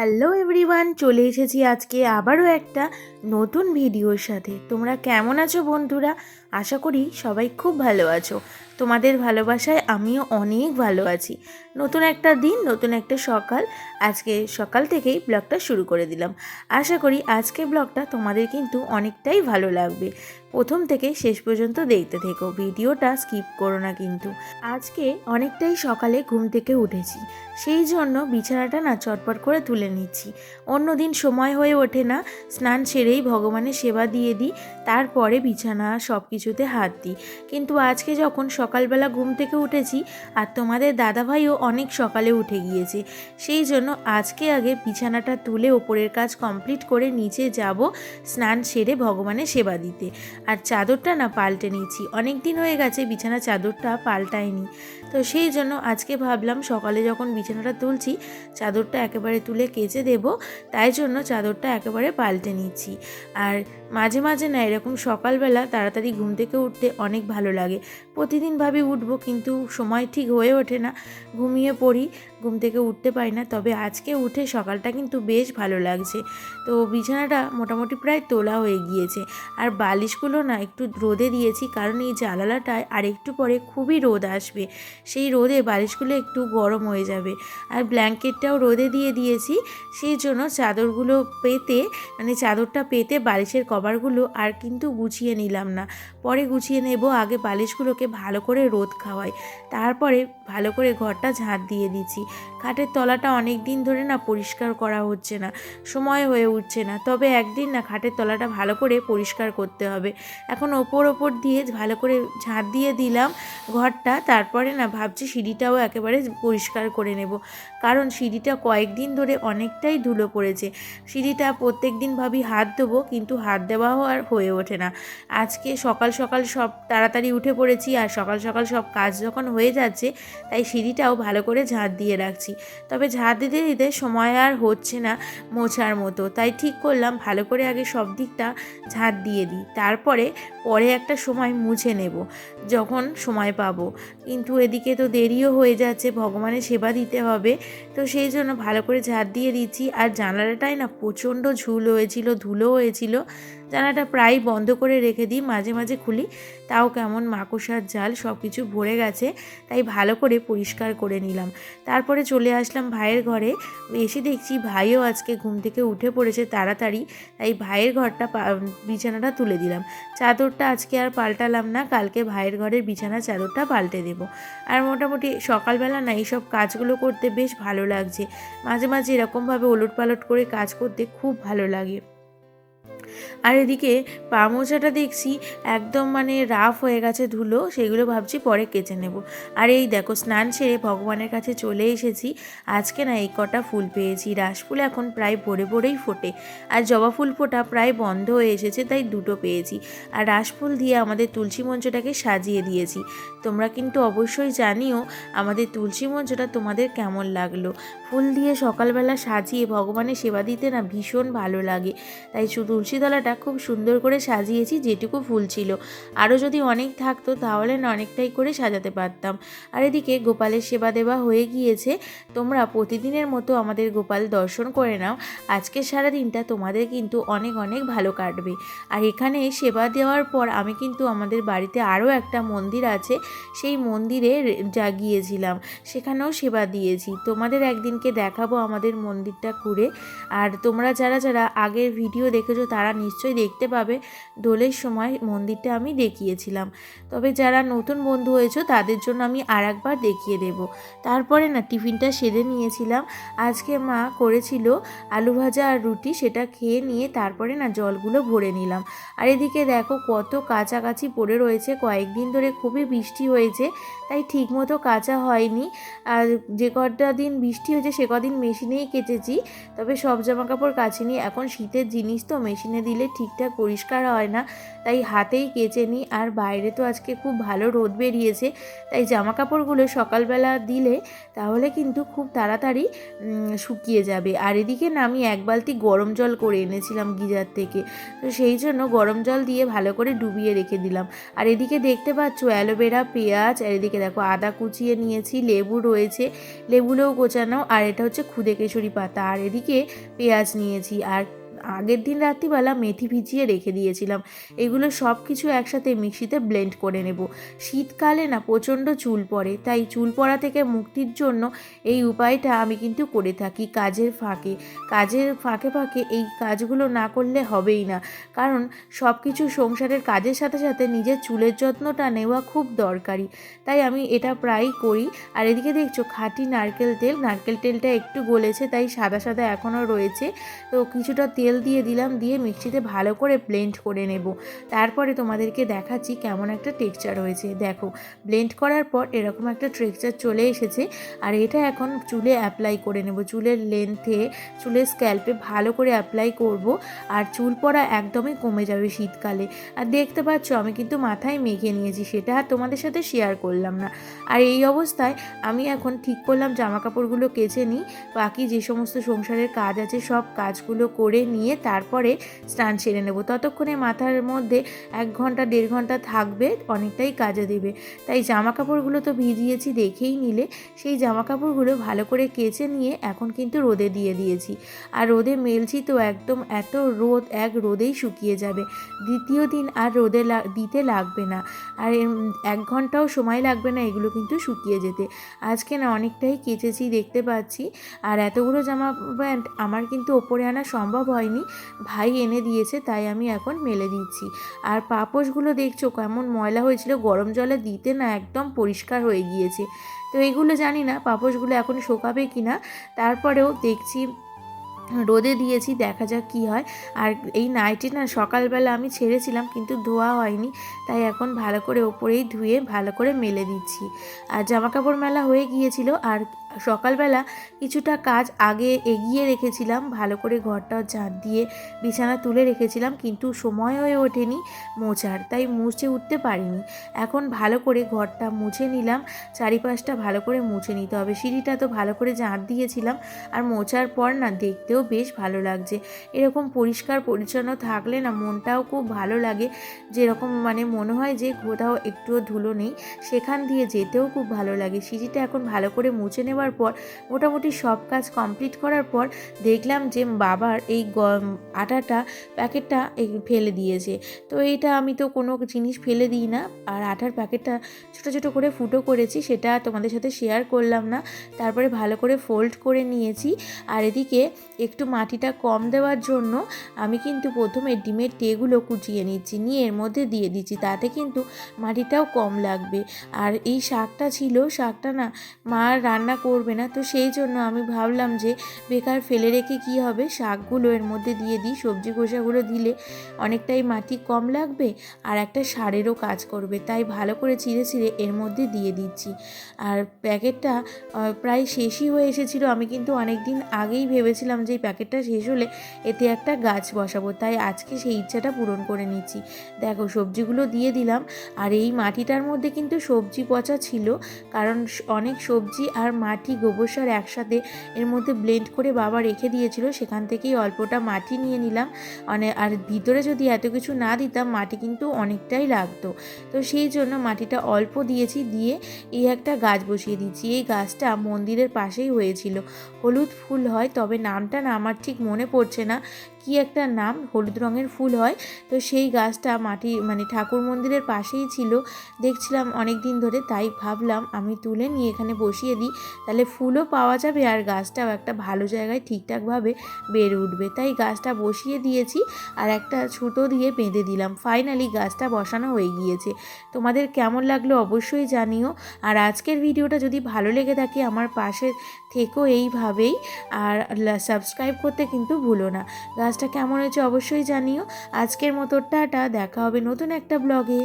Hello everyone, চলে এসেছি আজকে আবারও একটা নতুন ভিডিওর সাথে। তোমরা কেমন আছো বন্ধুরা? আশা করি সবাই খুব ভালো আছো। তোমাদের ভালোবাসায় আমিও অনেক ভালো আছি। নতুন একটা দিন, নতুন একটা সকাল। আজকে সকাল থেকেই ব্লগটা শুরু করে দিলাম। আশা করি আজকে ব্লগটা তোমাদের কিন্তু অনেকটাই ভালো লাগবে। প্রথম থেকে শেষ পর্যন্ত দেখতে থেকো, ভিডিওটা স্কিপ করো না কিন্তু। আজকে অনেকটাই সকালে ঘুম থেকে উঠেছি, সেই জন্য বিছানাটা না চটপট করে তুলে নিচ্ছি। অন্যদিন সময় হয়ে ওঠে না, স্নান সেরেই ভগবানের সেবা দিয়ে দিই, তারপরে বিছানা সব কিছুতে হাত দিই। কিন্তু আজকে যখন সকালবেলা ঘুম থেকে উঠেছি, আর তোমাদের দাদাভাইও অনেক সকালে উঠে গিয়েছে। সেই জন্য আজকে আগে বিছানাটা তুলে ওপরের কাজ কমপ্লিট করে নিচে যাব স্নান সেরে ভগবানের সেবা দিতে। আর চাদরটা না পাল্টে নিয়েছি। অনেক দিন হয়ে গেছে বিছানা চাদরটা পাল্টায়নি। তো সেই জন্য আজকে ভাবলাম সকালে যখন বিছানাটা তুলছি, চাদরটা একেবারে তুলে কেচে দেব। তাই জন্য চাদরটা একেবারে পাল্টে নিচ্ছি। আর মাঝে মাঝে না এরকম সকালবেলা তাড়াতাড়ি ঘুম থেকে উঠতে অনেক ভালো লাগে। প্রতিদিন ভাবি উঠবো কিন্তু সময় ঠিক হয়ে ওঠে না। ঘুমিয়ে পড়ি, ঘুম থেকে উঠতে পারি না। তবে আজকে উঠে সকালটা কিন্তু বেশ ভালো লাগছে। তো বিছানাটা মোটামুটি প্রায় তোলা হয়ে গিয়েছে। আর বালিশগুলো না একটু রোদে দিয়েছি কারণ এই জানালাটায় আর একটু পরে খুবই রোদ আসবে। সেই রোদে বালিশগুলো একটু গরম হয়ে যাবে। আর ব্ল্যাঙ্কেটটাও রোদে দিয়ে দিয়েছি। সেই জন্য চাদরগুলো পেতে মানে চাদরটা পেতে বালিশের কভারগুলো আর কিন্তু গুছিয়ে নিলাম না। পরে গুছিয়ে নেব, আগে বালিশগুলোকে ভালো করে রোদ খাওয়াই। তারপরে ভালো করে ঘরটা ঝাঁট দিয়ে দিচ্ছি। খাটের তলাটা অনেক দিন ধরে না পরিষ্কার করা হচ্ছে না, সময় হয়ে উঠছে না। তবে একদিন না খাটের তলাটা ভালো করে পরিষ্কার করতে হবে। এখন ওপর ওপর দিয়ে ভালো করে ঝাঁট দিয়ে দিলাম ঘরটা, তারপরে না ভাবছি সিঁড়িটাও একেবারে পরিষ্কার করে নেব। কারণ সিঁড়িটা কয়েকদিন ধরে অনেকটাই ধুলো পড়েছে। সিঁড়িটা প্রত্যেক দিন ভাবি হাত দেবো কিন্তু হাত দেওয়াও আর হয়ে ওঠে না। আজকে সকাল সকাল সব তাড়াতাড়ি উঠে পড়েছি আর সকাল সকাল সব কাজ যখন হয়ে যাচ্ছে, তাই সিঁড়িটাও ভালো করে ঝাঁট দিয়ে রাখছি। তবে ঝাঁট দিতে দিতে সময় আর হচ্ছে না মোছার মতো। তাই ঠিক করলাম ভালো করে আগে সব দিকটা ঝাঁট দিয়ে দিই। তারপরে পরে একটা সময় মুছে নেব, যখন সময় পাবো। কিন্তু এদিকে তো দেরিও হয়ে যাচ্ছে, ভগবানের সেবা দিতে হবে। তো সেই জন্য ভালো করে ঝাঁট দিয়ে দিচ্ছি। আর জানালাটায় না প্রচণ্ড ঝুল হয়েছিল, ধুলো হয়েছিল। জানালাটা প্রায় বন্ধ করে রেখে দিই, মাঝে মাঝে খুলি। তাও কেমন মাকড়সার জাল সব কিছু ভরে গেছে, তাই ভালো করে পরিষ্কার করে নিলাম। তারপরে চলে আসলাম ভাইয়ের ঘরে। এসে দেখছি ভাইও আজকে ঘুম থেকে উঠে পড়েছে তাড়াতাড়ি, তাই ভাইয়ের ঘরটা বিছানাটা তুলে দিলাম। চাদরটা আজকে আর পাল্টালাম না, কালকে ভাইয়ের ঘরের বিছানা চাদরটা পাল্টে দেবো। আর মোটামুটি সকালবেলা না এইসব কাজগুলো করতে বেশ ভালো লাগছে। মাঝে মাঝে এরকমভাবে ওলট পালট করে কাজ করতে খুব ভালো লাগে। আর এদিকে পা মোছাটা দেখছি একদম মানে রাফ হয়ে গেছে ধুলো, সেগুলো ভাবছি পরে কেচে নেব। আর এই দেখো, স্নান সেরে ভগবানের কাছে চলে এসেছি। আজকে না এই কটা ফুল পেয়েছি। রাসফুল এখন প্রায় ভরে ভরেই ফোটে। আর জবা ফুল ফোটা প্রায় বন্ধ হয়ে এসেছে, তাই দুটো পেয়েছি। আর রাসফুল দিয়ে আমাদের তুলসী মঞ্চটাকে সাজিয়ে দিয়েছি। তোমরা কিন্তু অবশ্যই জানিও আমাদের তুলসী মঞ্চটা তোমাদের কেমন লাগল। ফুল দিয়ে সকালবেলা সাজিয়ে ভগবানের সেবা দিতে না ভীষণ ভালো লাগে। তাই শু- তুলসী খুব সুন্দর করে সাজিয়েছি, যেটুকু ফুল ছিল। আরও যদি অনেক থাকতো তাহলে না অনেকটাই করে সাজাতে পারতাম। আর এদিকে গোপালের সেবা দেওয়া হয়ে গিয়েছে। তোমরা প্রতিদিনের মতো আমাদের গোপাল দর্শন করে নাও। আজকের সারা দিনটা তোমাদের কিন্তু অনেক অনেক ভালো কাটবে। আর এখানে সেবা দেওয়ার পর আমি কিন্তু আমাদের বাড়িতে আরও একটা মন্দির আছে। সেই মন্দিরে যা গিয়েছিলাম সেখানেও সেবা দিয়েছি। তোমাদের একদিনকে দেখাবো আমাদের মন্দিরটা ঘুরে। আর তোমরা যারা যারা আগের ভিডিও দেখেছ তারা নিশ্চয়ই দেখতে পাবে। দোলের সময় মন্দিরটা আমি দেখিয়েছিলাম। তবে যারা নতুন বন্ধু হয়েছো, তাদের জন্য আমি আর একবার দেখিয়ে দেব। তারপরে না, টিফিনটা সেরে নিয়েছিলাম। আজকে মা করেছিল আলু ভাজা আর রুটি, সেটা খেয়ে নিয়ে তারপরে না জলগুলো ভরে নিলাম। আর এদিকে দেখো কত কাছাকাছি পড়ে রয়েছে। কয়েকদিন ধরে খুবই বৃষ্টি হয়েছে, তাই ঠিকমতো কাঁচা হয়নি। আর যে কটা দিন বৃষ্টি হয়েছে, সে কদিন মেশিনেই কেচেছি তবে সব জামা কাপড় কাচিনি এখন শীতের জিনিস তো মেশিনে দিলে দিলে ঠিকঠাক পরিষ্কার হয় না, তাই হাতেই কেচে নিই। আর বাইরে তো আজকে খুব ভালো রোদ বেরিয়েছে, তাই জামা কাপড়গুলো সকালবেলা দিলে তাহলে কিন্তু খুব তাড়াতাড়ি শুকিয়ে যাবে। আর এদিকে না আমি এক বালতি গরম জল করে এনেছিলাম গিজার থেকে, তো সেই জন্য গরম জল দিয়ে ভালো করে ডুবিয়ে রেখে দিলাম। আর এদিকে দেখতে পাচ্ছ অ্যালোভেরা, পেঁয়াজ, আর এদিকে দেখো আদা কুচিয়ে নিয়েছি, লেবু রয়েছে লেবুগুলোও গোছানো। আর এটা হচ্ছে খুদে কেশরি পাতা। আর এদিকে পেঁয়াজ নিয়েছি। আর আগের দিন রাত্রিবেলা মেথি ভিজিয়ে রেখে দিয়েছিলাম। এগুলো সব কিছু একসাথে মিক্সিতে ব্লেন্ড করে নেব। শীতকালে না প্রচণ্ড চুল পড়ে, তাই চুল পড়া থেকে মুক্তির জন্য এই উপায়টা আমি কিন্তু করে থাকি কাজের ফাঁকে। কাজের ফাঁকে ফাঁকে এই কাজগুলো না করলে হবেই না। কারণ সব কিছু সংসারের কাজের সাথে সাথে নিজের চুলের যত্নটা নেওয়া খুব দরকারি। তাই আমি এটা প্রায়ই করি। আর এদিকে দেখছ খাঁটি নারকেল তেল, নারকেল তেলটা একটু গলেছে, তাই সাদা সাদা এখনও রয়েছে। তো কিছুটা তেল দিয়ে দিলাম, দিয়ে মিক্সিতে ভালো করে ব্লেন্ড করে নেব। তারপরে তোমাদেরকে দেখাচ্ছি কেমন একটা টেক্সচার হয়েছে। দেখো ব্লেন্ড করার পর এরকম একটা টেক্সচার চলে এসেছে আর এটা এখন চুলে অ্যাপ্লাই করে নেব। চুলের লেন্থে চুলের স্ক্যাল্পে ভালো করে অ্যাপ্লাই করব আর চুল পড়া একদমই কমে যাবে শীতকালে। আর দেখতে পাচ্ছ, আমি কিন্তু মাথায় মেখে নিয়েছি, সেটা আর তোমাদের সাথে শেয়ার করলাম না। আর এই অবস্থায় আমি এখন ঠিক করলাম জামা কাপড়গুলো কেচে নিই। বাকি যে সমস্ত সংসারের কাজ আছে, সব কাজগুলো করে নিয়ে তারপরে স্নান সেরে নেব। ততক্ষণে মাথার মধ্যে এক ঘণ্টা, দেড় ঘণ্টা থাকবে, অনেকটাই কাজে দেবে। তাই জামা কাপড়গুলো তো ভিজিয়েছি, দেখেই নিলে। সেই জামা কাপড়গুলো ভালো করে কেচে নিয়ে এখন কিন্তু রোদে দিয়ে দিয়েছি। আর রোদে মেলছি তো একদম এত রোদ, এক রোদেই শুকিয়ে যাবে। দ্বিতীয় দিন আর রোদে দিতে লাগবে না। আর এক ঘন্টাও সময় লাগবে না এগুলো কিন্তু শুকিয়ে যেতে। আজকে না অনেকটাই কেচেছি, দেখতে পাচ্ছি। আর এতগুলো জামা প্যান্ট আমার কিন্তু ওপরে আনা সম্ভব হয়নি। ভাই এনে দিয়েছে, তাই আমি এখন মেলে দিচ্ছি। আর পাপোশগুলো দেখছ কেমন ময়লা হয়েছিল, গরম জলে দিতে না একদম পরিষ্কার হয়ে গিয়েছে। তো এইগুলো জানি না, পাপোশগুলো এখন শোকাবে কি না। তারপরেও দেখছি, রোদে দিয়েছি, দেখা যাক কি হয়। আর এই নাইটি না সকালবেলা আমি ছেড়েছিলাম, কিন্তু ধোয়া হয়নি। তাই এখন ভালো করে ওপরেই ধুয়ে, ভালো করে মেলে দিচ্ছি। আর জামা কাপড় মেলা হয়ে গিয়েছিল, আর সকালবেলা কিছুটা কাজ আগে এগিয়ে রেখেছিলাম, ভালো করে ঘরটা ঝাঁট দিয়ে বিছানা তুলে রেখেছিলাম, কিন্তু সময় হয়ে ওঠেনি মোছার, তাই মুছে উঠতে পারিনি। এখন ভালো করে ঘরটা মুছে নিলাম, চারিপাশটা ভালো করে মুছে নিতে হবে। সিঁড়িটা তো ভালো করে ঝাঁট দিয়েছিলাম, আর মোছার পর না দেখতেও বেশ ভালো লাগছে। এরকম পরিষ্কার পরিচ্ছন্ন থাকলে না মনটাও খুব ভালো লাগে। যেরকম মানে মনে হয় যে কোথাও একটুও ধুলো নেই, সেখান দিয়ে যেতেও খুব ভালো লাগে। সিঁড়িটা এখন ভালো করে মুছে নেওয়ার পর, মোটামুটি সব কাজ কমপ্লিট করার পর দেখলাম যে বাবার এই আটাটা প্যাকেটটা ফেলে দিয়েছে। তো এইটা আমি তো কোনো জিনিস ফেলে দিই না। আর আটার প্যাকেটটা ছোটো ছোটো করে ফুটো করেছি, সেটা তোমাদের সাথে শেয়ার করলাম না। তারপরে ভালো করে ফোল্ড করে নিয়েছি। আর এদিকে একটু মাটিটা কম দেওয়ার জন্য আমি কিন্তু প্রথমে ডিমের টেগুলো কুচিয়ে নিচ্ছি, নিয়ে এর মধ্যে দিয়ে দিচ্ছি। তাতে কিন্তু মাটিটাও কম লাগবে। আর এই শাকটা ছিল, শাকটা না মা রান্না করবে না। তো সেই জন্য আমি ভাবলাম যে বেকার ফেলে রেখে কি হবে? শাকগুলো এর মধ্যে দিয়ে দিই, সবজি খোসাগুলো দিলে অনেকটাই মাটি কম লাগবে আর একটা সারেরও কাজ করবে। তাই ভালো করে চিড়ে চিড়ে এর মধ্যে দিয়ে দিচ্ছি। আর প্যাকেটটা প্রায় শেষই হয়ে এসেছিল। আমি কিন্তু অনেক দিন আগেই ভেবেছিলাম যে এই প্যাকেটটা শেষ হলে এতে একটা গাছ বসাবো। তাই আজকে সেই ইচ্ছাটা পূরণ করে নিচ্ছি। দেখো, সবজিগুলো দিয়ে দিলাম আর এই মাটিটার মধ্যে কিন্তু সবজি পচা ছিল। কারণ অনেক সবজি আর মাটি গোবর সার একসাথে এর মধ্যে ব্লেন্ড করে বাবা রেখে দিয়েছিল। সেখান থেকেই অল্পটা মাটি নিয়ে নিলাম। মানে আর ভিতরে যদি এত কিছু না দিতাম, মাটি কিন্তু অনেকটাই লাগতো। তো সেই জন্য মাটিটা অল্প দিয়েছি, দিয়ে এই একটা গাছ বসিয়ে দিচ্ছি। এই গাছটা মন্দিরের পাশেই হয়েছিল। হলুদ ফুল হয়, তবে নামটা না আমার ঠিক মনে পড়ছে না। কি একটা নাম, হলুদ রঙের ফুল হয়। তো সেই গাছটা মাটি মানে ঠাকুর মন্দিরের পাশেই ছিল। দেখছিলাম অনেক দিন ধরে, তাই ভাবলাম আমি তুলে নিয়ে এখানে বসিয়ে দিই। তাহলে ফুলও পাওয়া যাবে আর গাছটাও একটা ভালো জায়গায় ঠিকঠাকভাবে বেড়ে উঠবে। তাই গাছটা বসিয়ে দিয়েছি আর একটা ছুতো দিয়ে বেঁধে দিলাম। ফাইনালি গাছটা বসানো হয়ে গিয়েছে। তোমাদের কেমন লাগল অবশ্যই জানিও। আর আজকের ভিডিওটা যদি ভালো লেগে থাকে আমার পাশে থেকো এইভাবেই। আর সাবস্ক্রাইব করতে কিন্তু ভুলো না। গাছটা কেমন হয়েছে অবশ্যই জানিও। আজকের মতো টাটা, দেখা হবে নতুন একটা ব্লগে